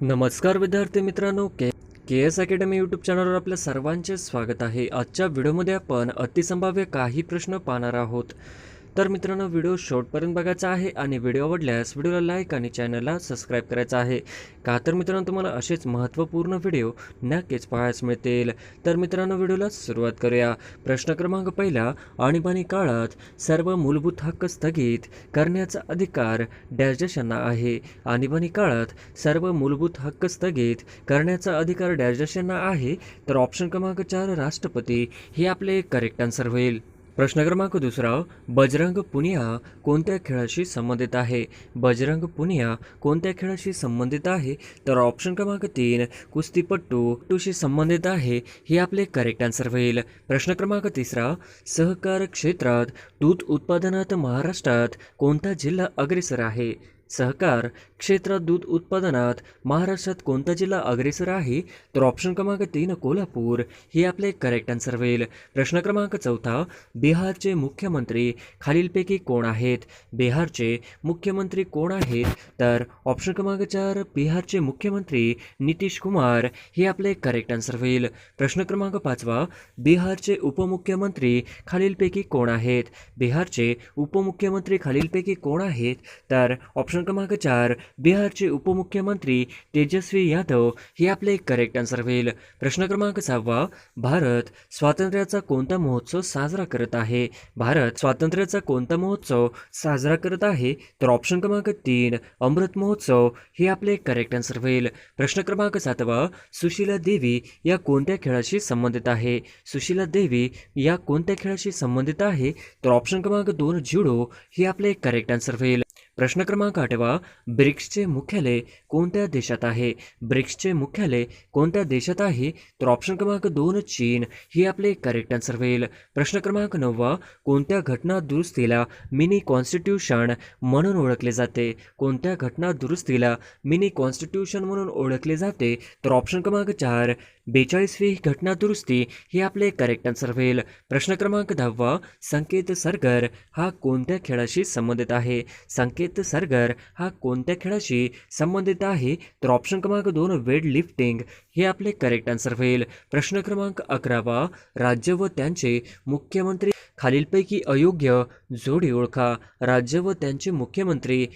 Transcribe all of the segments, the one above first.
नमस्कार विद्यार्थी मित्रांनो K K S academy YouTube चॅनलवर आपल्या सर्वांचे स्वागत आहे. आजच्या व्हिडिओमध्ये आपण अतिसंभाव्य काही प्रश्न पाहणार आहोत. तर मित्रांनो व्हिडिओ शॉर्टपर्यंत बघायचा आहे आणि व्हिडिओ आवडल्यास व्हिडिओला लाईक आणि चॅनलला सबस्क्राईब करायचा आहे. का तर मित्रांनो तुम्हाला असेच महत्त्वपूर्ण व्हिडिओ नक्कीच पाहायला मिळतील. तर मित्रांनो व्हिडिओला सुरुवात करूया. प्रश्न क्रमांक पहिला आणीबाणी काळात सर्व मूलभूत हक्क स्थगित करण्याचा अधिकार डॅश आहे. आणीबाणी काळात सर्व मूलभूत हक्क स्थगित करण्याचा अधिकार डॅश आहे. तर ऑप्शन क्रमांक चार राष्ट्रपती. हे आपले करेक्ट आन्सर होईल. प्रश्न क्रमांक दुसरा बजरंग पुनिया कोणत्या खेळाशी संबंधित आहे? बजरंग पुनिया कोणत्या खेळाशी संबंधित आहे? तर ऑप्शन क्रमांक तीन कुस्तीपट्टू टूशी संबंधित आहे. हे आपले करेक्ट आन्सर होईल. प्रश्न क्रमांक तिसरा सहकार क्षेत्रात दूध उत्पादनात महाराष्ट्रात कोणता जिल्हा अग्रेसर आहे? सहकार क्षेत्रात दूध उत्पादनात महाराष्ट्रात कोणता जिल्हा अग्रेसर आहे? तर ऑप्शन क्रमांक तीन कोल्हापूर. हे आपले करेक्ट आन्सर होईल. प्रश्न क्रमांक चौथा बिहारचे मुख्यमंत्री खालीलपैकी कोण आहेत? बिहारचे मुख्यमंत्री कोण आहेत? तर ऑप्शन क्रमांक चार बिहारचे मुख्यमंत्री नितीश कुमार. हे आपले करेक्ट आन्सर होईल. प्रश्न क्रमांक पाचवा बिहारचे उपमुख्यमंत्री खालीलपैकी कोण आहेत? बिहारचे उपमुख्यमंत्री खालीलपैकी कोण आहेत? तर ऑप्शन क्रमांक चार बिहारचे उपमुख्यमंत्री तेजस्वी यादव हे आपले करेक्ट आन्सर होईल. प्रश्न क्रमांक सहावा भारत स्वातंत्र्याचा कोणता महोत्सव साजरा करत आहे? भारत स्वातंत्र्याचा कोणता महोत्सव साजरा करत आहे? तर ऑप्शन क्रमांक तीन अमृत महोत्सव हे आपले करेक्ट आन्सर होईल. प्रश्न क्रमांक सातवा सुशीला देवी या कोणत्या खेळाशी संबंधित आहे? सुशीला देवी या कोणत्या खेळाशी संबंधित आहे? तर ऑप्शन क्रमांक दोन ज्युडो हे आपले करेक्ट आन्सर होईल. प्रश्न क्रमांक आठवा ब्रिक्सचे मुख्यालय कोणत्या देशात आहे? ब्रिक्सचे मुख्यालय कोणत्या देशात आहे? तर ऑप्शन क्रमांक दोन चीन. हे आपले करेक्ट आन्सर होईल. प्रश्न क्रमांक नववा कोणत्या घटना दुरुस्तीला मिनी कॉन्स्टिट्यूशन म्हणून ओळखले जाते? कोणत्या घटना दुरुस्तीला मिनी कॉन्स्टिट्यूशन म्हणून ओळखले जाते? तर ऑप्शन क्रमांक चार बेचाळीसवी घटना दुरुस्ती. हे आपले करेक्ट आन्सर होईल. प्रश्न क्रमांक दहावा संकेत सरगर हा कोणत्या खेळाशी संबंधित आहे? संकेत सरगर हा कोणत्या खेळाशी संबंधित आहे? तर ऑप्शन क्रमांक दोन वेट लिफ्टिंग हे आपले करेक्ट आन्सर होईल. प्रश्न क्रमांक अकरावा राज्य व त्यांचे मुख्यमंत्री खालीलपैकी अयोग्य जोडी ओळखा. राज्य व त्यांचे मुख्यमंत्री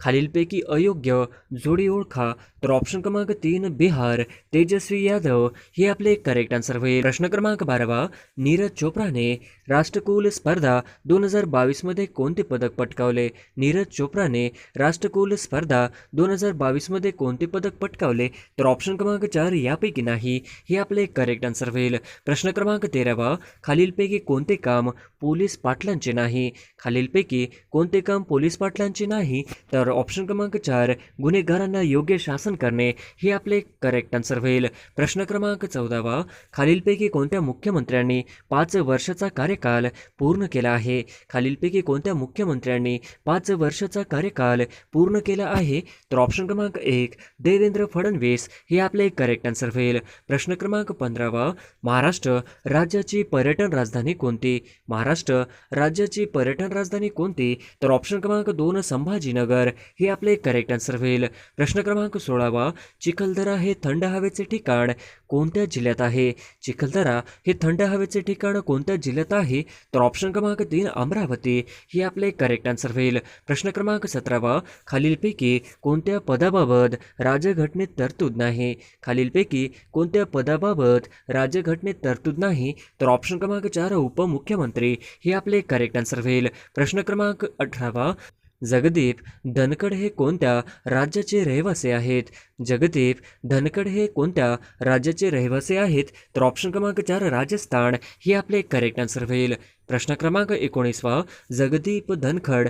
खालीलपैकी अयोग्य जोडी ओळखा. तर ऑप्शन क्रमांक तीन बिहार. तेजस्वी यादव. हे आपले करेक्ट आन्सर होईल. प्रश्न क्रमांक बारावा नीरज चोप्राने राष्ट्रकुल स्पर्धा दोन हजार बावीसमध्ये कोणते पदक पटकावले? नीरज चोप्राने राष्ट्रकुल स्पर्धा दोन हजार बावीसमध्ये कोणते पदक पटकावले? तर ऑप्शन क्रमांक चार यापैकी नाही. हे आपले करेक्ट आन्सर होईल. प्रश्न क्रमांक तेरावा खालीलपैकी कोणते काम पोलीस पाटलांचे नाही? खालीलपैकी कोणते काम पोलीस पाटलांचे नाही? तर तर ऑप्शन क्रमांक चार गुन्हेगारांना योग्य शासन करणे हे आपले करेक्ट आन्सर होईल. प्रश्न क्रमांक चौदावा खालीलपैकी कोणत्या मुख्यमंत्र्यांनी पाच वर्षाचा कार्यकाल पूर्ण केला आहे? खालीलपैकी कोणत्या मुख्यमंत्र्यांनी पाच वर्षाचा कार्यकाल पूर्ण केला आहे? तर ऑप्शन क्रमांक एक देवेंद्र फडणवीस हे आपले करेक्ट आन्सर होईल. प्रश्न क्रमांक पंधरावा महाराष्ट्र राज्याची पर्यटन राजधानी कोणती? महाराष्ट्र राज्याची पर्यटन राजधानी कोणती? तर ऑप्शन क्रमांक दोन संभाजीनगर हे आपले करेक्ट आन्सर होईल. प्रश्न क्रमांक सोळावा चिखलदरा हे थंड हवेचे ठिकाण कोणत्या जिल्ह्यात आहे? चिखलदरा हे थंड हवेचे ठिकाण कोणत्या जिल्ह्यात आहे? तर ऑप्शन क्रमांक तीन अमरावती. हे आपले करेक्ट आन्सर होईल. प्रश्न क्रमांक सतरावा खालीलपैकी कोणत्या पदाबाबत राज्यघटनेत तरतूद नाही? खालीलपैकी कोणत्या पदाबाबत राज्यघटनेत तरतूद नाही? तर ऑप्शन क्रमांक चार उपमुख्यमंत्री. हे आपले करेक्ट आन्सर होईल. प्रश्न क्रमांक अठरावा जगदीप धनकड हे कोणत्या राज्याचे रहिवासी आहेत? जगदीप धनकड हे कोणत्या राज्याचे रहिवासी आहेत? तर ऑप्शन क्रमांक चार राजस्थान. हे आपले करेक्ट आन्सर होईल. प्रश्न क्रमांक एकोणीसवा जगदीप धनखड.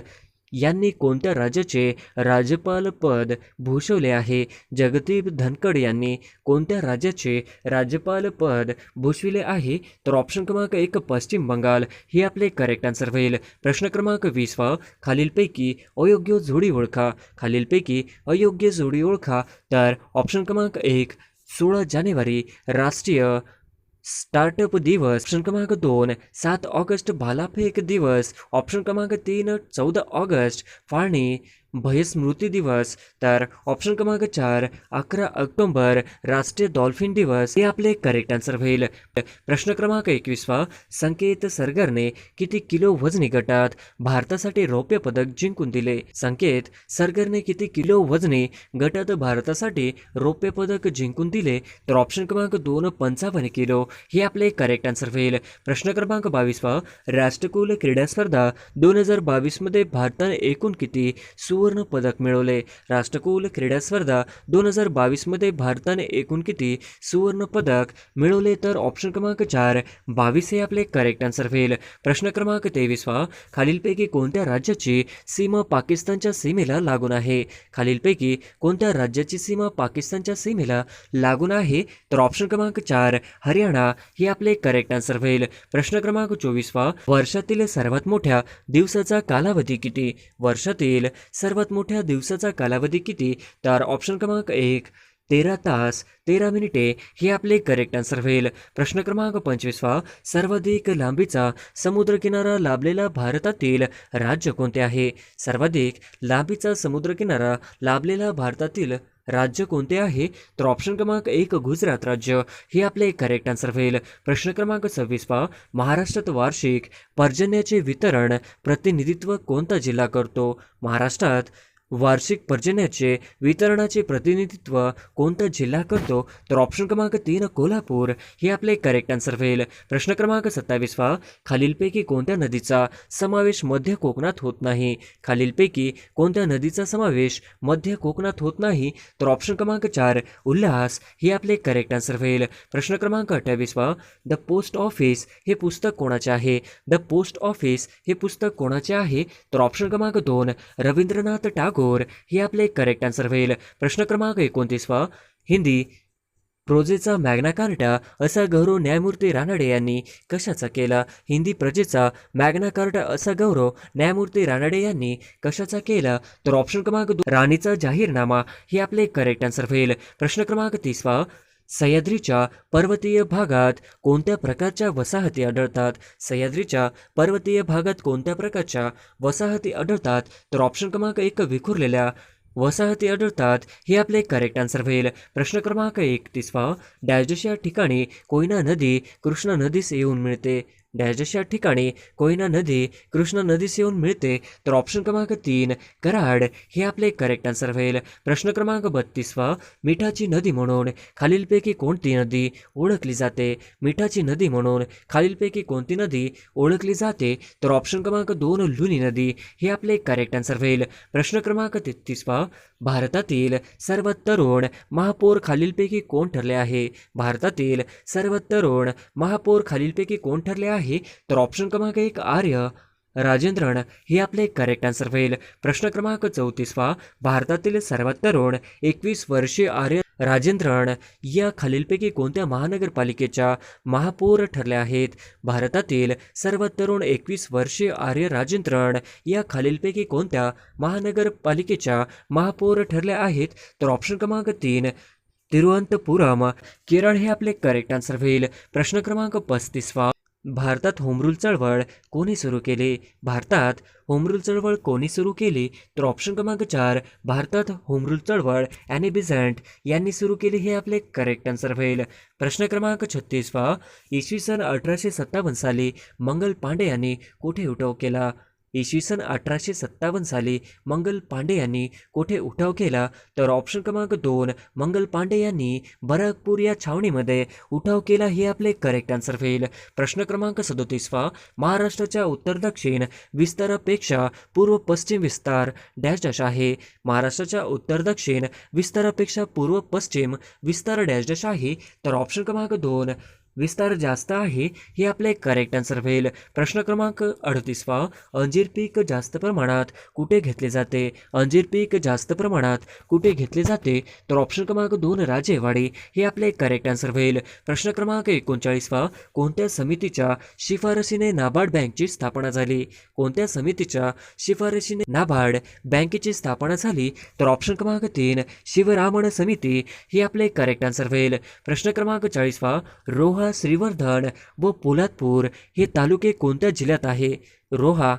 यांनी कोणत्या राज्याचे राज्यपालपद भूषवले आहे? जगदीप धनकड यांनी कोणत्या राज्याचे राज्यपालपद भूषविले आहे? तर ऑप्शन क्रमांक एक पश्चिम बंगाल. हे आपले करेक्ट आन्सर होईल. प्रश्न क्रमांक वीसवा खालीलपैकी अयोग्य जोडी ओळखा. खालीलपैकी अयोग्य जोडी ओळखा. तर ऑप्शन क्रमांक एक सोळा जानेवारी राष्ट्रीय स्टार्टअप दिवस. ऑप्शन क्रमांक दोन सात ऑगस्ट भालाफेक दिवस. ऑप्शन क्रमांक तीन चौदा ऑगस्ट. फाळणी भयस्मृती दिवस तर ऑप्शन क्रमांक चार अकरा ऑक्टोंबर राष्ट्रीय डॉल्फिन दिवस हे आपले करेक्ट आन्सर होईल. प्रश्न क्रमांक एकवीसवा संकेत सरगरने किती किलो वजनी गटात भारतासाठी रौप्य पदक जिंकून दिले? संकेत सरगरने किती किलो वजनी गटात भारतासाठी रौप्य पदक जिंकून दिले? तर ऑप्शन क्रमांक दोन पंचावन्न किलो हे आपले करेक्ट आन्सर होईल. प्रश्न क्रमांक बावीसवा राष्ट्रकुल क्रीडा स्पर्धा दोन हजार बावीसमध्ये भारताने एकूण किती सुवर्ण पदक मिळवले. राष्ट्रकुल क्रीडा स्पर्धा दोन हजार बावीसमध्ये भारताने एकूण किती सुवर्ण पदक मिळवले तर ऑप्शन क्रमांक चार बावीस हे आपले करेक्ट आन्सर होईल प्रश्न क्रमांक तेवीसवा खालीलपैकी कोणत्या राज्याची सीमा पाकिस्तानच्या सीमेला लागून आहे? खालीलपैकी कोणत्या राज्याची सीमा पाकिस्तानच्या सीमेला लागून आहे? तर ऑप्शन क्रमांक चार हरियाणा हे आपले करेक्ट आन्सर होईल प्रश्न क्रमांक चोवीसवा वर्षातील सर्वात मोठ्या दिवसाचा कालावधी किती? वर्षातील सर्वात मोठ्या दिवसाचा कालावधी किती? तर ऑप्शन क्रमांक एक तेरा तास तेरा मिनिटे हे आपले करेक्ट आन्सर होईल. प्रश्न क्रमांक पंचवीसवा सर्वाधिक लांबीचा समुद्रकिनारा लाभलेला भारतातील राज्य कोणते आहे? सर्वाधिक लांबीचा समुद्रकिनारा लाभलेला भारतातील राज्य कोणते आहे? तर ऑप्शन क्रमांक एक गुजरात राज्य. हे आपले करेक्ट आन्सर होईल. प्रश्न क्रमांक सव्वीस पा महाराष्ट्रात वार्षिक पर्जन्याचे वितरण प्रतिनिधित्व कोणता जिल्हा करतो? महाराष्ट्रात वार्षिक पर्जन्याचे वितरणाचे प्रतिनिधित्व कोणता जिल्हा करतो? तर ऑप्शन क्रमांक तीन कोल्हापूर. हे आपले करेक्ट आन्सर होईल. प्रश्न क्रमांक सत्तावीसवा. खालीलपैकी कोणत्या नदीचा समावेश मध्य कोकणात होत नाही? खालीलपैकी कोणत्या नदीचा समावेश मध्य कोकणात होत नाही? तर ऑप्शन क्रमांक चार उल्हास. हे आपले करेक्ट आन्सर होईल. प्रश्न क्रमांक अठ्ठावीसवा. द पोस्ट ऑफिस हे पुस्तक कोणाचे आहे? द पोस्ट ऑफिस हे पुस्तक कोणाचे आहे? तर ऑप्शन क्रमांक दोन रवींद्रनाथ टागोर. हे आपले करेक्ट आन्सर होईल. प्रश्न क्रमांक एकोणतीसवा हिंदी. प्रोजेचा मॅग्ना कार्टा असा गौरव न्यायमूर्ती रानडे यांनी कशाचा केला? हिंदी प्रजेचा मॅग्ना कार्टा असा गौरव न्यायमूर्ती रानडे यांनी कशाचा केला? तर ऑप्शन क्रमांक राणीचा जाहीरनामा हे आपले करेक्ट आन्सर होईल. प्रश्न क्रमांक तीसवा सह्याद्रीच्या पर्वतीय भागात कोणत्या प्रकारच्या वसाहती आढळतात? सह्याद्रीच्या पर्वतीय भागात कोणत्या प्रकारच्या वसाहती आढळतात? तर ऑप्शन क्रमांक एक विखुरलेल्या वसाहती आढळतात. हे आपले करेक्ट आन्सर होईल. प्रश्न क्रमांक एकतीसवा डॅश या ठिकाणी कोयना नदी कृष्णा नदीस येऊन मिळते. डॅश या ठिकाणी कोयना नदी कृष्णा नदीस येऊन मिळते तर ऑप्शन क्रमांक तीन कराड. हे आपले करेक्ट आन्सर होईल. प्रश्न क्रमांक बत्तीसवा मिठाची नदी म्हणून खालीलपैकी कोणती नदी ओळखली जाते? मिठाची नदी म्हणून खालीलपैकी कोणती नदी ओळखली जाते? तर ऑप्शन क्रमांक दोन लुनी नदी. हे आपले करेक्ट आन्सर होईल. प्रश्न क्रमांक तेहतीसवा भारतातील सर्वात तरुण महापौर खालीलपैकी कोण ठरले आहे? भारतातील सर्वात तरुण महापौर खालीलपैकी कोण ठरले आहे? तर ऑप्शन क्रमांक एक आर्य. राजेंद्रन हे आपले करेक्ट आन्सर होईल प्रश्न क्रमांक चौतीसवा भारतातील सर्वात तरुण एकवीस वर्षीय आर्य राजेंद्रन या खालीलपैकी कोणत्या महानगरपालिकेच्या महापौर ठरल्या आहेत? भारतातील सर्वात तरुण एकवीस वर्षीय आर्य राजेंद्रन या खालीलपैकी कोणत्या महानगरपालिकेच्या महापौर ठरल्या आहेत? तर ऑप्शन क्रमांक तीन तिरुवनंतपुरम. केरळ हे आपले करेक्ट आन्सर होईल प्रश्न क्रमांक पस्तीसवा भारतात होमरूल चळवळ कोणी सुरू केली? भारतात होमरूल चळवळ कोणी सुरू केली? तर ऑप्शन क्रमांक चार भारतात होमरूल चळवळ ॲनी बिझंट यांनी सुरू केली हे आपले करेक्ट आन्सर होईल. प्रश्न क्रमांक छत्तीसवा इसवी सन अठराशे सत्तावन्न साली मंगल पांडे यांनी कुठे उठाव केला? इसवी सन अठराशे सत्तावन्न साली मंगल पांडे यांनी कोठे उठाव केला? तर ऑप्शन क्रमांक दोन मंगल पांडे यांनी बराकपूर या छावणीमध्ये उठाव केला हे आपले करेक्ट आन्सर होईल प्रश्न क्रमांक सदोतीसवा महाराष्ट्राच्या उत्तर दक्षिण विस्तारापेक्षा पूर्व पश्चिम विस्तार डॅश डॅश आहे. महाराष्ट्राच्या उत्तर दक्षिण विस्तारापेक्षा पूर्व पश्चिम विस्तार डॅश डॅश आहे. तर ऑप्शन क्रमांक दोन विस्तार जास्त आहे हे आपले करेक्ट आन्सर होईल. प्रश्न क्रमांक अडतीसवा अंजीर पीक जास्त प्रमाणात कुठे घेतले जाते? अंजीर पीक जास्त प्रमाणात कुठे घेतले जाते? तर ऑप्शन क्रमांक दोन राजेवाडी हे आपले करेक्ट आन्सर होईल. प्रश्न क्रमांक एकोणचाळीसवा कोणत्या समितीच्या शिफारसीने नाबार्ड बँकची स्थापना झाली? कोणत्या समितीच्या शिफारसीने नाबार्ड बँकेची स्थापना झाली? तर ऑप्शन क्रमांक तीन शिवरामण समिती हे आपले करेक्ट आन्सर होईल. प्रश्न क्रमांक चाळीसवा रोहा श्रीवर्धन व पोलादपूर हे तालुके कोणत्या जिल्ह्यात आहे? रोहा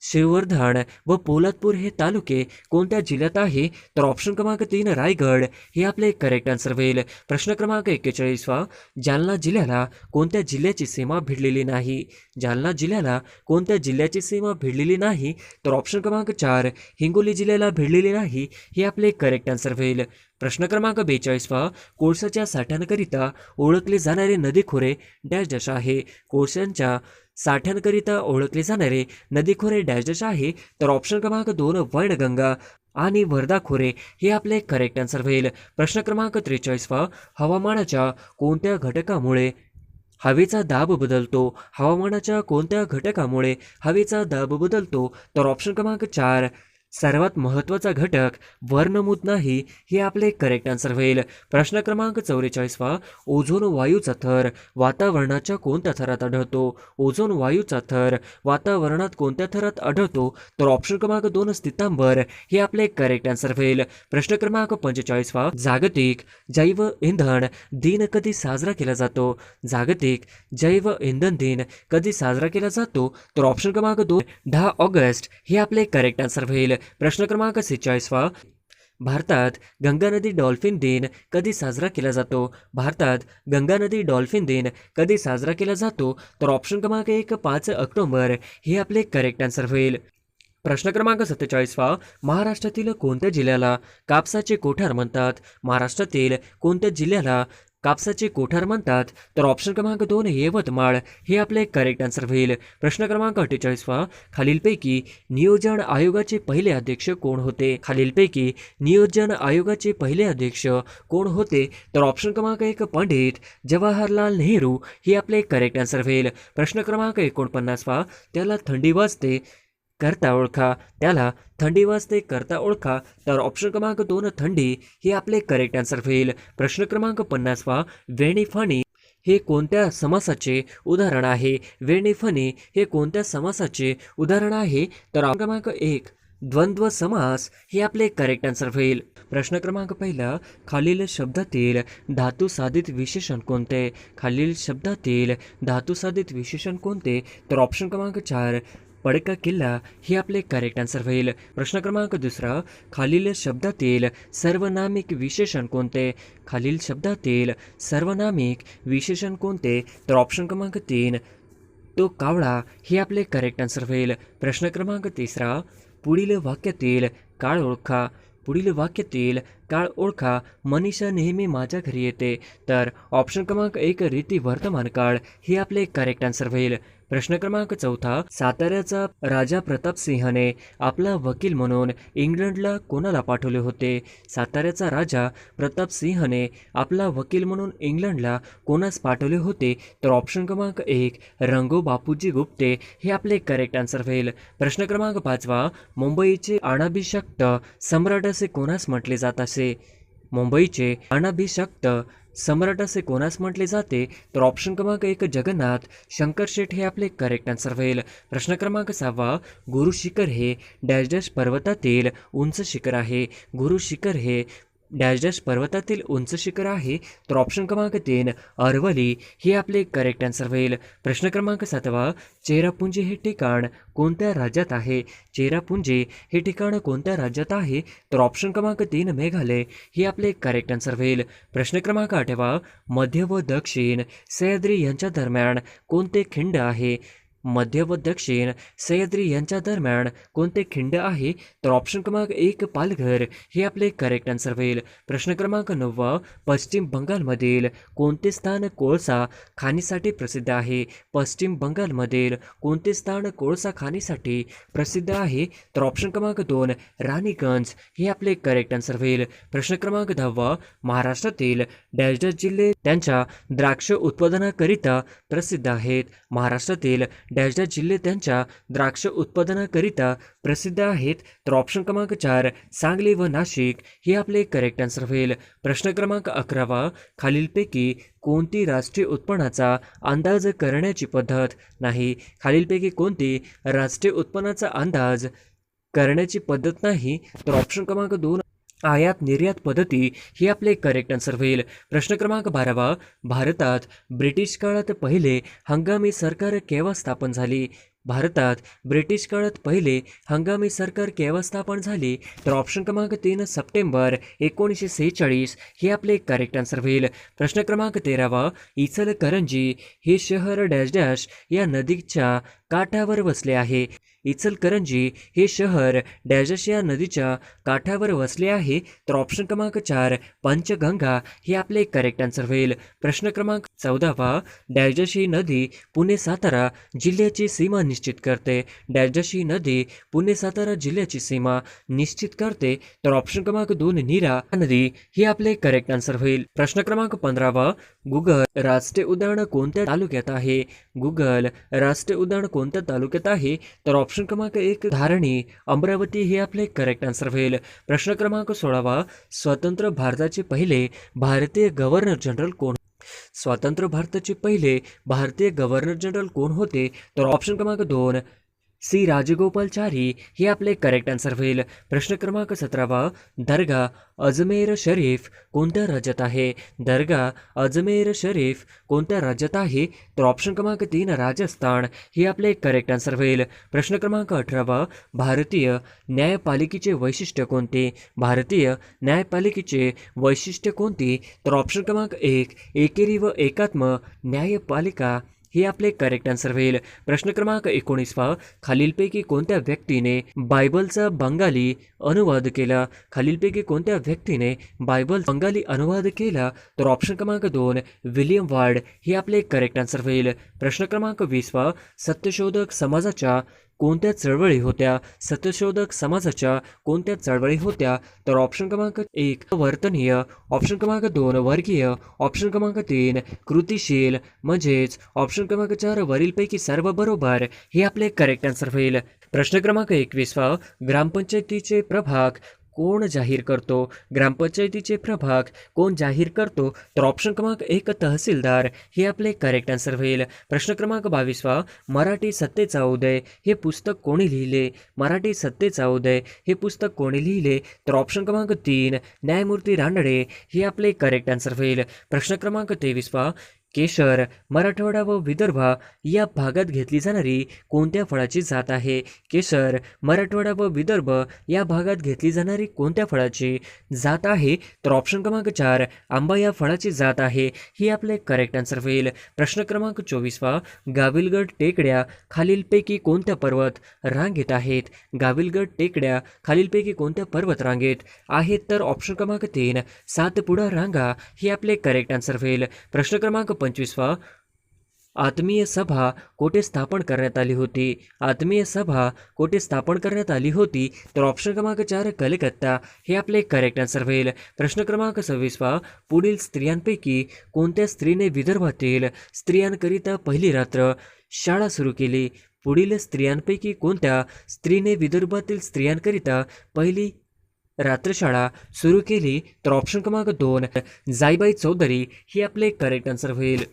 श्रीवर्धन व पोलादपूर हे तालुके कोणत्या जिल्ह्यात आहे? तर ऑप्शन क्रमांक तीन रायगड. हे आपले करेक्ट आन्सर होईल. प्रश्न क्रमांक एक्केचाळीसवा जालना जिल्ह्याला कोणत्या जिल्ह्याची सीमा भिडलेली नाही? जालना जिल्ह्याला कोणत्या जिल्ह्याची सीमा भिडलेली नाही? तर ऑप्शन क्रमांक चार हिंगोली जिल्ह्याला भिडलेली नाही हे आपले करेक्ट आन्सर होईल. प्रश्न क्रमांक बेचाळीसवा कोळसाच्या साठ्यांकरिता ओळखले जाणारे नदी खोरे डॅश डॅश आहे. कोळशांच्या साठ्यांकरिता ओळखले जाणारे नदीखोरे डॅश डॅश आहे. तर ऑप्शन क्रमांक दोन वैनगंगा आणि वर्धा खोरे हे आपले करेक्ट आन्सर होईल. प्रश्न क्रमांक त्रेचाळीसवा हवामानाच्या कोणत्या घटकामुळे हवेचा दाब बदलतो? हवामानाच्या कोणत्या घटकामुळे हवेचा दाब बदलतो? तर ऑप्शन क्रमांक चार सर्वात महत्त्वाचा घटक वर्णमूत नाही हे आपले करेक्ट आन्सर होईल. प्रश्न क्रमांक चौवेचाळीसवा ओझोन वायूचा थर वातावरणाच्या कोणत्या थरात आढळतो? ओझोन वायूचा थर वातावरणात कोणत्या थरात आढळतो? तर ऑप्शन क्रमांक दोन स्थितांबर हे आपले करेक्ट आन्सर होईल. प्रश्न क्रमांक पंचेचाळीसवा जागतिक जैव इंधन दिन कधी साजरा केला जातो? जागतिक जैव इंधन दिन कधी साजरा केला जातो? तर ऑप्शन क्रमांक दोन दहा ऑगस्ट हे आपले करेक्ट आन्सर होईल. प्रश्न क्रमांक सेहेचाळीसवा. भारतात गंगा नदी डॉल्फिन दिन कधी साजरा केला जातो? भारतात गंगा नदी डॉल्फिन दिन कधी साजरा केला जातो? तर ऑप्शन क्रमांक एक पाच ऑक्टोबर हे आपले करेक्ट आन्सर होईल. प्रश्न क्रमांक सत्तेचाळीसवा. महाराष्ट्रातील कोणत्या जिल्ह्याला कापसाचे कोठार म्हणतात? महाराष्ट्रातील कोणत्या जिल्ह्याला कापसाचे कोठार म्हणतात तर ऑप्शन क्रमांक दोन यवतमाळ हे आपले करेक्ट आन्सर होईल. प्रश्न क्रमांक अठ्ठेचाळीसवा. खालीलपैकी नियोजन आयोगाचे पहिले अध्यक्ष कोण होते? खालीलपैकी नियोजन आयोगाचे पहिले अध्यक्ष कोण होते? तर ऑप्शन क्रमांक एक पंडित जवाहरलाल नेहरू. हे आपले करेक्ट आन्सर होईल. प्रश्न क्रमांक एकोणपन्नासवा. त्याला थंडी वाजते. करता ओळखा. त्याला थंडी वाजते करता ओळखा. तर ऑप्शन क्रमांक दोन थंडी हे आपले करेक्ट आन्सर होईल. प्रश्न क्रमांक पन्नासवा वेणी फाणी हे कोणत्या समासाचे उदाहरण आहे? वेणी फणी हे कोणत्या समासाचे उदाहरण आहे? तर ऑप्शन क्रमांक एक द्वंद्व समास हे आपले करेक्ट आन्सर होईल. प्रश्न क्रमांक पहिला खालील शब्दातील धातू साधित विशेषण कोणते? खालील शब्दातील धातू साधित विशेषण कोणते? तर ऑप्शन क्रमांक चार पडका किल्ला हे आपले करेक्ट आन्सर होईल प्रश्न क्रमांक दुसरा खालील शब्दातील सर्वनामिक विशेषण कोणते? खालील शब्दातील सर्वनामिक विशेषण कोणते? तर ऑप्शन क्रमांक तीन तो कावळा हे आपले करेक्ट आन्सर होईल प्रश्न क्रमांक तिसरा पुढील वाक्यातील काळ ओळखा. पुढील वाक्यातील काळ ओळखा. मनीषा नेहमी माझ्या घरी येते. तर ऑप्शन क्रमांक एक रीती वर्तमान काळ हे आपले करेक्ट आन्सर होईल प्रश्न क्रमांक चौथा साताऱ्याचा राजा प्रताप सिंहने आपला वकील म्हणून इंग्लंडला कोणाला पाठवले होते? साताऱ्याचा राजा प्रताप सिंहने आपला वकील म्हणून इंग्लंडला कोणास पाठवले होते? तर ऑप्शन क्रमांक एक रंगो बापूजी गुप्ते हे आपले करेक्ट आन्सर होईल. प्रश्न क्रमांक पाचवा मुंबईचे अनाभिषक्त सम्राट असे कोणास म्हटले जात असे? मुंबईचे अनाभिशक्त सम्राट असे कोणास म्हटले जाते? तर ऑप्शन क्रमांक एक जगन्नाथ शंकर शेठ हे आपले करेक्ट आन्सर होईल. प्रश्न क्रमांक सहावा गुरु शिखर हे डॅश डॅश पर्वतातील उंच शिखर आहे. गुरु शिखर हे डॅश डॅश पर्वतातील उंच शिखर आहे तर ऑप्शन क्रमांक तीन अरवली. हे आपले करेक्ट आन्सर होईल. प्रश्न क्रमांक सातवा चेरापुंजी हे ठिकाण कोणत्या राज्यात आहे? चेरापुंजी हे ठिकाण कोणत्या राज्यात आहे? तर ऑप्शन क्रमांक तीन मेघालय. हे आपले करेक्ट आन्सर होईल. प्रश्न क्रमांक आठवा मध्य व दक्षिण. सह्याद्री यांच्या दरम्यान कोणते खिंड आहे? मध्य व दक्षिण सह्याद्री यांच्या दरम्यान कोणते खिंड आहे? तर ऑप्शन क्रमांक एक पालघर. हे आपले करेक्ट आन्सर होईल. प्रश्न क्रमांक नववा पश्चिम बंगालमधील कोणते स्थान कोळसा खाणीसाठी प्रसिद्ध आहे? पश्चिम बंगालमधील कोणते स्थान कोळसा खाणीसाठी प्रसिद्ध आहे? तर ऑप्शन क्रमांक दोन राणीगंज हे आपले करेक्ट आन्सर होईल. प्रश्न क्रमांक दहावा महाराष्ट्रातील डॅश डॅश जिल्हे त्यांच्या द्राक्ष उत्पादनाकरिता प्रसिद्ध आहेत. महाराष्ट्रातील डॅश डॅश जिल्हे त्यांच्या द्राक्ष उत्पादनाकरिता प्रसिद्ध आहेत. तर ऑप्शन क्रमांक चार सांगली व नाशिक. हे आपले करेक्ट आन्सर होईल. प्रश्न क्रमांक अकरावा खालीलपैकी कोणती राष्ट्रीय उत्पन्नाचा अंदाज करण्याची पद्धत नाही? खालीलपैकी कोणती राष्ट्रीय उत्पन्नाचा अंदाज करण्याची पद्धत नाही? तर ऑप्शन क्रमांक दोन आयात निर्यात पद्धती ही आपले करेक्ट आन्सर होईल. प्रश्न क्रमांक बारावा भारतात ब्रिटिश काळात पहिले हंगामी सरकार केव्हा स्थापन झाली? भारतात ब्रिटिश काळात पहिले हंगामी सरकार केव्हा स्थापन झाली? तर ऑप्शन क्रमांक तीन सप्टेंबर एकोणीसशे सेहेचाळीस हे आपले करेक्ट आन्सर होईल. प्रश्न क्रमांक तेरावा इचलकरंजी हे शहर डॅश डॅश या नदीच्या काठावर वसले आहे. इचलकरंजी हे शहर डॅशडॅश या नदीच्या काठावर वसले आहे. तर ऑप्शन क्रमांक चार पंचगंगा हे आपले करेक्ट आन्सर होईल. प्रश्न क्रमांक चौदावा डॅशडॅश ही नदी पुणे सातारा जिल्ह्याची सीमा निश्चित करते. डॅशडॅश ही नदी पुणे सातारा जिल्ह्याची सीमा निश्चित करते. तर ऑप्शन क्रमांक दोन नीरा नदी ही आपले करेक्ट आन्सर होईल. प्रश्न क्रमांक पंधरावा गुगल राष्ट्रीय उद्यान कोणत्या तालुक्यात आहे? गुगल राष्ट्रीय उद्यान कोणत्या तालुक्यात आहे? तर ऑप्शन क्रमांक एक धारणी अमरावती हे आपले करेक्ट आन्सर होईल. प्रश्न क्रमांक सोळावा स्वतंत्र भारताचे पहिले भारतीय गव्हर्नर जनरल कोण? स्वतंत्र भारताचे पहिले भारतीय गव्हर्नर जनरल कोण होते? तर ऑप्शन क्रमांक दोन सी राजगोपालचारी हे आपले करेक्ट आन्सर होईल. प्रश्न क्रमांक सतरावा दर्गा अजमेर शरीफ कोणत्या राज्यात आहे? दर्गा अजमेर शरीफ कोणत्या राज्यात आहे? तर ऑप्शन क्रमांक तीन राजस्थान हे आपले करेक्ट आन्सर होईल. प्रश्न क्रमांक अठरावा भारतीय न्यायपालिकेचे वैशिष्ट्य कोणते? भारतीय न्यायपालिकेचे वैशिष्ट्य कोणते? तर ऑप्शन क्रमांक एक एकेरी व एकात्म न्यायपालिका हे आपले करेक्ट आन्सर होईल. प्रश्न क्रमांक एकोणीसवा खालीलपैकी कोणत्या व्यक्तीने बायबलचा बंगाली अनुवाद केला? खालीलपैकी कोणत्या व्यक्तीने बायबल बंगाली अनुवाद केला? तर ऑप्शन क्रमांक दोन विलियम वार्ड हे आपले करेक्ट आन्सर होईल. प्रश्न क्रमांक वीसवा सत्यशोधक समाजाच्या कोणत्या चळवळी होत्या? सत्यशोधक समाजाच्या कोणत्या चळवळी होत्या? तर ऑप्शन क्रमांक एक वर्तनीय. ऑप्शन क्रमांक दोन वर्गीय. ऑप्शन क्रमांक तीन कृतिशील. म्हणजेच ऑप्शन क्रमांक चार वरीलपैकी सर्व बरोबर हे आपले करेक्ट आन्सर होईल. प्रश्न क्रमांक एकवीसवा ग्रामपंचायतीचे प्रभाग कोण जाहीर करतो? ग्रामपंचायतीचे प्रभाग कोण जाहीर करतो? तर ऑप्शन क्रमांक एक तहसीलदार. हे आपले करेक्ट आन्सर होईल. प्रश्न क्रमांक बावीसवा मराठी सत्तेचा उदय. हे पुस्तक कोणी लिहिले? मराठी सत्तेचा उदय. हे पुस्तक कोणी लिहिले? तर ऑप्शन क्रमांक तीन न्यायमूर्ती रानडे. हे आपले करेक्ट आन्सर होईल. प्रश्न क्रमांक तेवीसवा केशर मराठवाडा व विदर्भ या भागात घेतली जाणारी कोणत्या फळाची जात आहे? केशर मराठवाडा व विदर्भ या भागात घेतली जाणारी कोणत्या फळाची जात आहे? तर ऑप्शन क्रमांक चार आंबा या फळाची जात आहे. ही आपले करेक्ट आन्सर होईल. प्रश्न क्रमांक चोवीसवा गाविलगड टेकड्या खालीलपैकी कोणत्या पर्वत रांगेत आहेत? गाविलगड टेकड्या खालीलपैकी कोणत्या पर्वत रांगेत आहेत? तर ऑप्शन क्रमांक तीन सातपुडा रांगा ही आपले करेक्ट आन्सर होईल. प्रश्न क्रमांक पंचवीसवा आत्मीय सभा कोठे स्थापन करण्यात आली होती? आत्मीय सभा कोठे स्थापन करण्यात आली होती? तर ऑप्शन क्रमांक चार कलकत्ता. हे आपले करेक्ट आन्सर होईल. प्रश्न क्रमांक सव्वीसवा पुढील स्त्रियांपैकी कोणत्या स्त्रीने विदर्भातील स्त्रियांकरिता पहिली रात्र शाळा सुरू केली? पुढील स्त्रियांपैकी कोणत्या स्त्रीने विदर्भातील स्त्रियांकरिता पहिली रात्रशाळा सुरू केली तर ऑप्शन क्रमांक दोन जाईबाई चौधरी ही आपले करेक्ट आन्सर होईल.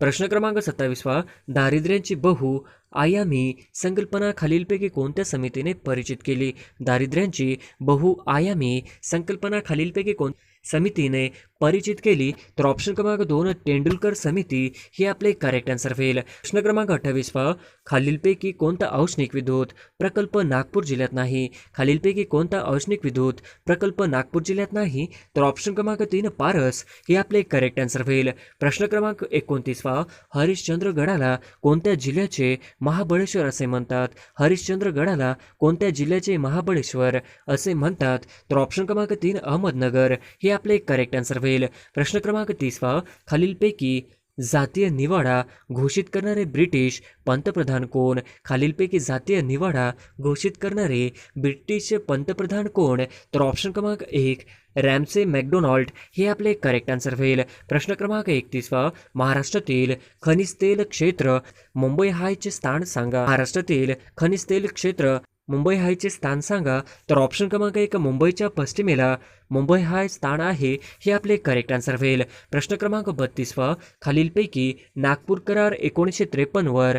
प्रश्न क्रमांक सत्तावीसवा दारिद्र्यांची बहु आयामी संकल्पना खालीलपैकी कोणत्या समितीने परिचित केली? दारिद्र्यांची बहु आयामी संकल्पना खालीलपैकी कोण समितीने परिचित केली तर ऑप्शन क्रमांक दोन तेंडुलकर समिती ही आपले करेक्ट आन्सर होईल प्रश्न क्रमांक अठ्ठावीसवा खालीलपैकी कोणता औष्णिक विद्युत प्रकल्प नागपूर जिल्ह्यात नाही? खालीलपैकी कोणता औष्णिक विद्युत प्रकल्प नागपूर जिल्ह्यात नाही? तर ऑप्शन क्रमांक तीन पारस हे आपले करेक्ट आन्सर होईल प्रश्न क्रमांक एकोणतीसवा हरिश्चंद्रगडाला कोणत्या जिल्ह्याचे महाबळेश्वर असे म्हणतात? हरिश्चंद्रगडाला कोणत्या जिल्ह्याचे महाबळेश्वर असे म्हणतात? तर ऑप्शन क्रमांक तीन अहमदनगर हे आपले करेक्ट आन्सर होईल प्रश्न क्रमांक तीसवा खालीलपैकी जातीय निवाडा घोषित करणारे ब्रिटिश पंतप्रधान कोण? खालीलपैकी जातीय निवाडा घोषित करणारे ब्रिटिश पंतप्रधान कोण? तर ऑप्शन क्रमांक एक रॅमसे मॅकडोनाल्ड. हे आपले करेक्ट आन्सर होईल. प्रश्न क्रमांक एकतीसवा महाराष्ट्रातील खनिज तेल क्षेत्र मुंबई हायचे स्थान सांगा. महाराष्ट्रातील खनिज तेल क्षेत्र मुंबई हायचे स्थान सांगा तर ऑप्शन क्रमांक एक मुंबईच्या पश्चिमेला. मुंबई हाय स्थान आहे हे आपले करेक्ट आन्सर होईल. प्रश्न क्रमांक बत्तीसवा खालीलपैकी नागपूर करार एकोणीसशे त्रेपन्नवर.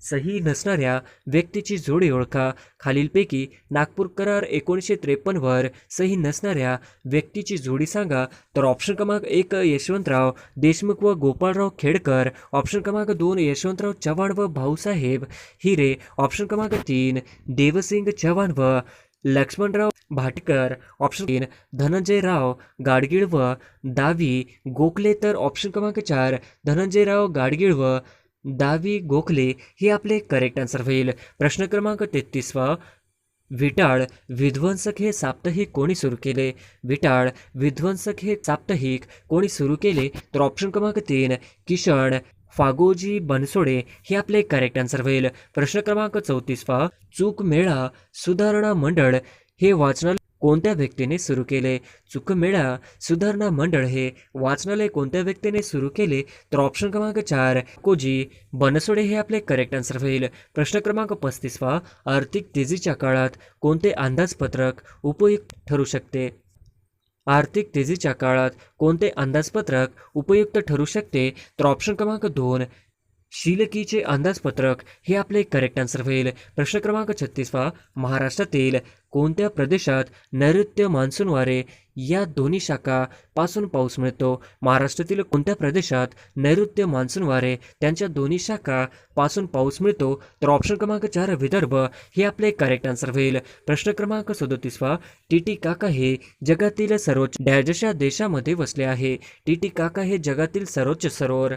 सही नसणाऱ्या व्यक्तीची जोडी ओळखा. खालीलपैकी नागपूर करार एकोणीसशे त्रेपन्नवर सही नसणाऱ्या व्यक्तीची जोडी सांगा. तर ऑप्शन क्रमांक एक यशवंतराव देशमुख व गोपाळराव खेडकर. ऑप्शन क्रमांक दोन यशवंतराव चव्हाण व भाऊसाहेब हिरे. ऑप्शन क्रमांक तीन देवसिंग चव्हाण व लक्ष्मणराव भाटकर. ऑप्शन तीन धनंजयराव गाडगीळ व दावी गोखले. तर ऑप्शन क्रमांक चार धनंजयराव गाडगीळ व दावी गोखले हे आपले करेक्ट आन्सर होईल. प्रश्न क्रमांक तेहतीसवा विटाळ विध्वंसक हे साप्ताहिक कोणी सुरू केले? विटाळ विध्वंसक हे साप्ताहिक कोणी सुरू केले? तर ऑप्शन क्रमांक तीन किशन फागोजी बनसोडे हे आपले करेक्ट आन्सर होईल. प्रश्न क्रमांक चौतीसवा चूक मेळा सुधारणा मंडळ हे वाचनालय कोणत्या व्यक्तीने सुरू केले? चुकमेळा सुधारणा मंडळ हे वाचनालय कोणत्या व्यक्तीने सुरू केले? तर ऑप्शन क्रमांक चार कोजी बनसोडे हे आपले करेक्ट आन्सर होईल. प्रश्न क्रमांक पस्तीसवा आर्थिक तेजीच्या काळात कोणते अंदाजपत्रक उपयुक्त ठरू शकते? आर्थिक तेजीच्या काळात कोणते अंदाजपत्रक उपयुक्त ठरू शकते? तर ऑप्शन क्रमांक दोन शिलकीचे अंदाजपत्रक हे आपले करेक्ट आन्सर होईल. प्रश्न क्रमांक छत्तीसवा महाराष्ट्रातील कोणत्या प्रदेशात नैऋत्य मान्सून वारे या दोन्ही शाखा पासून पाऊस मिळतो. महाराष्ट्रातील कोणत्या प्रदेशात नैऋत्य मान्सून वारे त्यांच्या दोन्ही शाखा पासून पाऊस मिळतो? तर ऑप्शन क्रमांक चार विदर्भ. हे आपले करेक्ट आन्सर होईल. प्रश्न क्रमांक सदोतीसवा टीटी काका हे जगातील सर्वोच्च डॅजशा देशामध्ये वसले आहे. टीटी काका हे जगातील सर्वोच्च सरोवर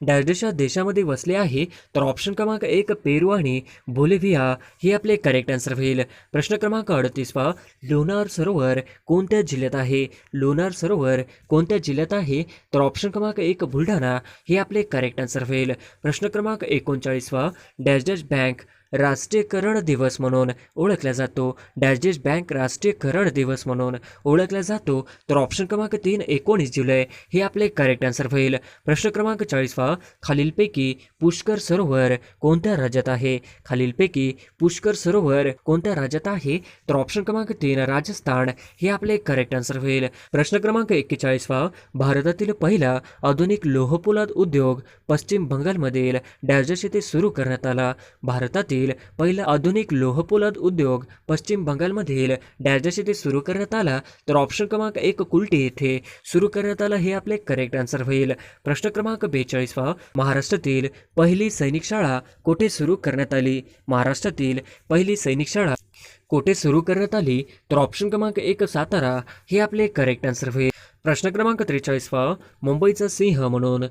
डॅजशा देशामध्ये वसले आहे. तर ऑप्शन क्रमांक एक पेरू आणि बोलिव्हिया हे आपले करेक्ट आन्सर होईल. प्रश्न क्रमांक अडतीसवा लोणार सरोवर कोणत्या जिल्ह्यात आहे? लोणार सरोवर कोणत्या जिल्ह्यात आहे? तर ऑप्शन क्रमांक एक बुलढाणा. हे आपले करेक्ट आन्सर होईल. प्रश्न क्रमांक एकोणचाळीसवा. डॅश डॅश बँक राष्ट्रीयकरण दिवस म्हणून ओळखला जातो. डॅश बँक राष्ट्रीयकरण दिवस म्हणून ओळखला जातो. तर ऑप्शन क्रमांक तीन एकोणीस जुलै हे आपले करेक्ट आन्सर होईल. प्रश्न क्रमांक चाळीसवा खालीलपैकी पुष्कर सरोवर कोणत्या राज्यात आहे? खालीलपैकी पुष्कर सरोवर कोणत्या राज्यात आहे? तर ऑप्शन क्रमांक तीन राजस्थान हे आपले करेक्ट आन्सर होईल. प्रश्न क्रमांक एक्केचाळीसवा भारतातील पहिला आधुनिक लोहपोलाद उद्योग पश्चिम बंगालमधील डॅजस येथे सुरू करण्यात आला. भारतातील पहिला आधुनिक लोहपोलाद उद्योग पश्चिम बंगालमधील डॅजस येथे सुरू करण्यात आला तर ऑप्शन क्रमांक एक कुलटी येथे सुरू करण्यात आला हे आपले करेक्ट आन्सर होईल. प्रश्न क्रमांक बेचाळीसवा महाराष्ट्रातील पहिली सैनिक शाळा कोठे सुरू करण्यात आली? महाराष्ट्रातील पहिली सैनिक शाळा कोठे सुरू करण्यात आली? तर ऑप्शन क्रमांक एक सातारा हे आपले करेक्ट आन्सर होईल. प्रश्न क्रमांक त्रेचाळीसवा मुंबईचा सिंह म्हणून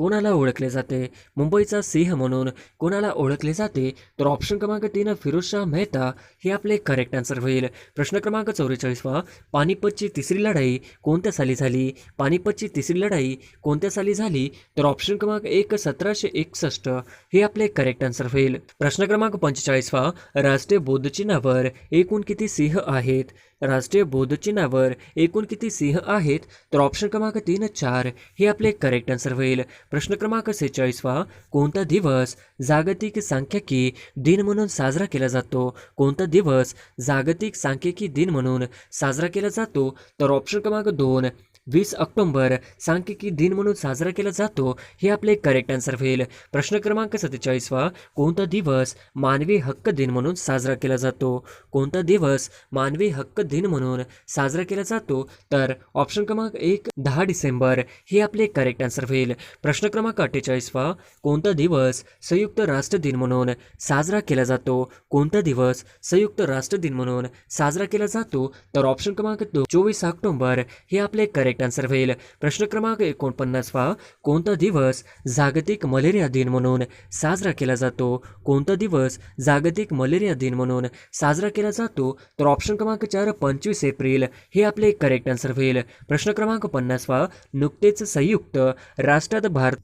कोणाला ओळखले जाते? मुंबईचा सिंह म्हणून कोणाला ओळखले जाते? तर ऑप्शन क्रमांक तीन फिरोजशाह मेहता हे आपले करेक्ट आन्सर होईल. प्रश्न क्रमांक चौवेचाळीसवा पानिपतची तिसरी लढाई कोणत्या साली झाली? पानिपतची तिसरी लढाई कोणत्या साली झाली? तर ऑप्शन क्रमांक एक सतराशे एकसष्ट हे आपले करेक्ट आन्सर होईल. प्रश्न क्रमांक पंचेचाळीसवा राष्ट्रीय बौद्ध चिन्हावर एकूण किती सिंह आहेत? राष्ट्रीय बौद्ध चिन्हावर एकूण किती सिंह आहेत तर ऑप्शन क्रमांक तीन चार हे आपले करेक्ट आन्सर होईल. प्रश्न क्रमांक सेहेचाळीसवा कोणता दिवस जागतिक सांख्यिकी दिन म्हणून साजरा केला जातो? कोणता दिवस जागतिक सांख्यिकी दिन म्हणून साजरा केला जातो? तर ऑप्शन क्रमांक दोन वीस ऑक्टोंबर सांख्यिकी दिन म्हणून साजरा केला जातो हे आपले करेक्ट आन्सर होईल. प्रश्न क्रमांक सत्तेचाळीसवा कोणता दिवस मानवी हक्क दिन म्हणून साजरा केला जातो? कोणता दिवस मानवी हक्क दिन म्हणून साजरा केला जातो? तर ऑप्शन क्रमांक एक दहा डिसेंबर हे आपले करेक्ट आन्सर होईल. प्रश्न क्रमांक अठ्ठेचाळीसवा कोणता दिवस संयुक्त राष्ट्र दिन म्हणून साजरा केला जातो? कोणता दिवस संयुक्त राष्ट्र दिन म्हणून साजरा केला जातो? तर ऑप्शन क्रमांक चोवीस ऑक्टोंबर हे आपले करेक्ट करेक्ट आन्सर होईल प्रश्न क्रमांक एकोणपन्नासवा कोणता दिवस जागतिक मलेरिया दिन म्हणून साजरा केला जातो? कोणता दिवस जागतिक मलेरिया दिन म्हणून साजरा केला जातो? तर ऑप्शन क्रमांक चार पंचवीस एप्रिल. हे आपले करेक्ट आन्सर होईल प्रश्न क्रमांक पन्नासवा नुकतेच संयुक्त राष्ट्रात भारत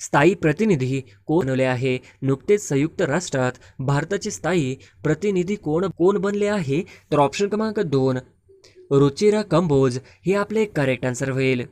स्थायी प्रतिनिधी कोण बनवले आहे? नुकतेच संयुक्त राष्ट्रात भारताचे स्थायी प्रतिनिधी कोण कोण बनले आहे? तर ऑप्शन क्रमांक दोन रुचिरा कंबोज हे आपले करेक्ट आन्सर होईल.